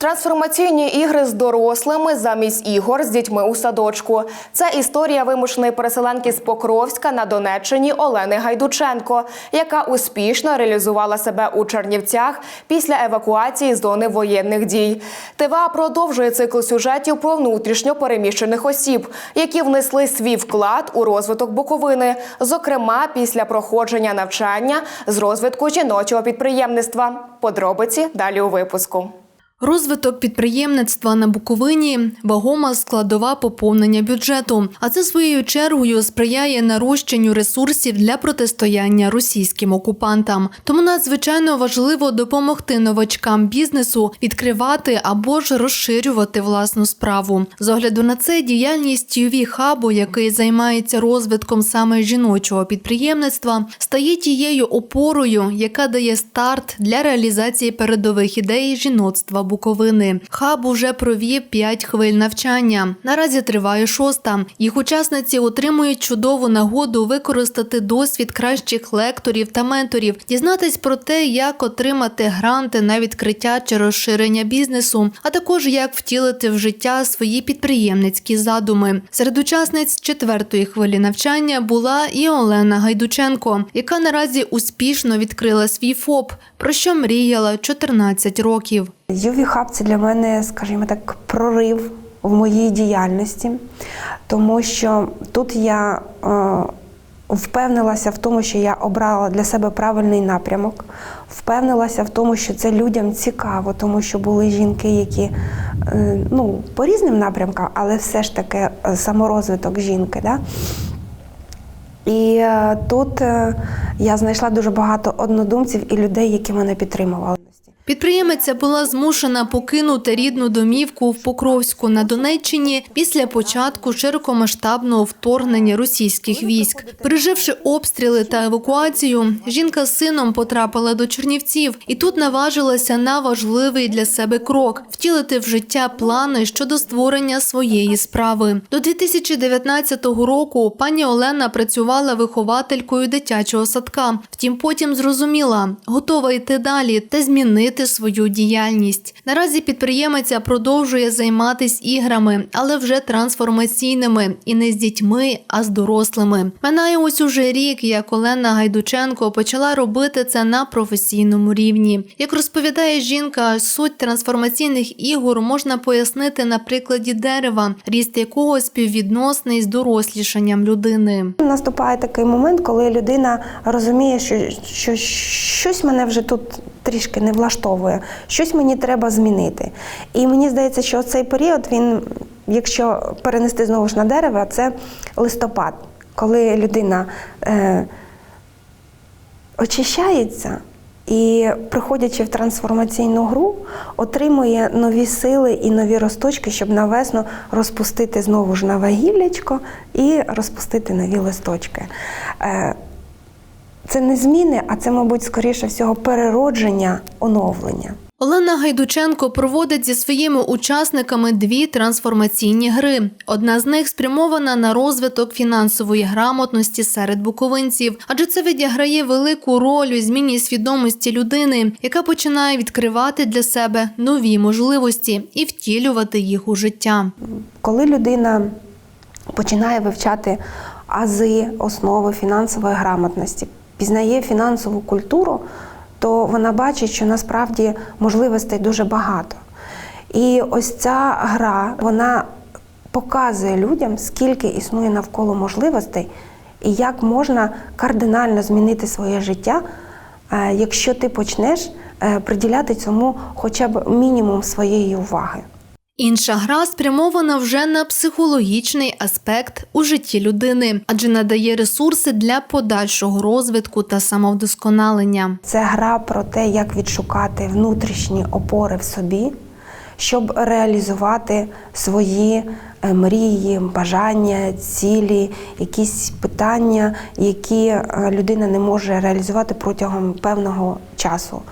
Трансформаційні ігри з дорослими замість ігор з дітьми у садочку. Це історія вимушеної переселенки з Покровська на Донеччині Олени Гайдученко, яка успішно реалізувала себе у Чернівцях після евакуації з зони воєнних дій. ТВА продовжує цикл сюжетів про внутрішньо переміщених осіб, які внесли свій вклад у розвиток Буковини, зокрема після проходження навчання з розвитку жіночого підприємництва. Подробиці далі у випуску. Розвиток підприємництва на Буковині вагома складова поповнення бюджету. А це своєю чергою сприяє нарощенню ресурсів для протистояння російським окупантам. Тому надзвичайно важливо допомогти новачкам бізнесу відкривати або ж розширювати власну справу. З огляду на це діяльність UV хабу, який займається розвитком саме жіночого підприємництва, стає тією опорою, яка дає старт для реалізації передових ідей жіноцтва Буковини. Хаб уже провів п'ять хвиль навчання. Наразі триває шоста. Їх учасниці отримують чудову нагоду використати досвід кращих лекторів та менторів, дізнатись про те, як отримати гранти на відкриття чи розширення бізнесу, а також як втілити в життя свої підприємницькі задуми. Серед учасниць четвертої хвилі навчання була і Олена Гайдученко, яка наразі успішно відкрила свій ФОП, про що мріяла 14 років. UV Hub – це для мене, скажімо так, прорив в моїй діяльності, тому що тут я е, впевнилася в тому, що я обрала для себе правильний напрямок, впевнилася в тому, що це людям цікаво, тому що були жінки, які е, ну, по різним напрямкам, але все ж таки е, саморозвиток жінки. Да? І тут я знайшла дуже багато однодумців і людей, які мене підтримували. Підприємиця була змушена покинути рідну домівку в Покровську на Донеччині після початку широкомасштабного вторгнення російських військ. Переживши обстріли та евакуацію, жінка з сином потрапила до Чернівців і тут наважилася на важливий для себе крок втілити в життя плани щодо створення своєї справи. До 2019 року пані Олена працювала вихователькою дитячого садка. Втім, потім зрозуміла, готова йти далі та змінити свою діяльність. Наразі підприємиця продовжує займатися іграми, але вже трансформаційними і не з дітьми, а з дорослими. Минає ось уже рік, як Олена Гайдученко почала робити це на професійному рівні. Як розповідає жінка, суть трансформаційних ігор можна пояснити на прикладі дерева, ріст якого співвідносний з дорослішанням людини. Наступає такий момент, коли людина розуміє, що, що щось мене вже тут трішки не влаштовує, щось мені треба змінити. І мені здається, що цей період, він, якщо перенести знову ж на дерево, це листопад, коли людина е, очищається. І, приходячи в трансформаційну гру, отримує нові сили і нові росточки, щоб на весну розпустити знову ж нове гіллячко і розпустити нові листочки. Це не зміни, а це, мабуть, скоріше всього, переродження, оновлення. Олена Гайдученко проводить зі своїми учасниками дві трансформаційні гри. Одна з них спрямована на розвиток фінансової грамотності серед буковинців, адже це відіграє велику роль у зміні свідомості людини, яка починає відкривати для себе нові можливості і втілювати їх у життя. Коли людина починає вивчати ази, основи фінансової грамотності, пізнає фінансову культуру, то вона бачить, що насправді можливостей дуже багато. І ось ця гра вона показує людям, скільки існує навколо можливостей, і як можна кардинально змінити своє життя, е, якщо ти почнеш е, приділяти цьому хоча б мінімум своєї уваги. Інша гра спрямована вже на психологічний аспект у житті людини, адже надає ресурси для подальшого розвитку та самовдосконалення. Це гра про те, як відшукати внутрішні опори в собі, щоб реалізувати свої е, мрії, бажання, цілі, якісь питання, які е, людина не може реалізувати протягом певного часу.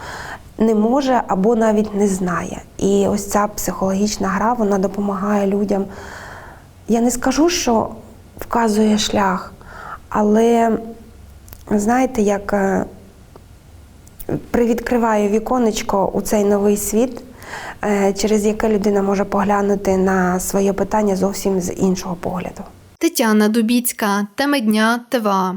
Не може або навіть не знає. І ось ця психологічна гра вона допомагає людям. Я не скажу, що вказує шлях, але знаєте, як е, привідкриває віконечко у цей новий світ, е, через яке людина може поглянути на своє питання зовсім з іншого погляду. Тетяна Дубіцька, теми дня ТВА.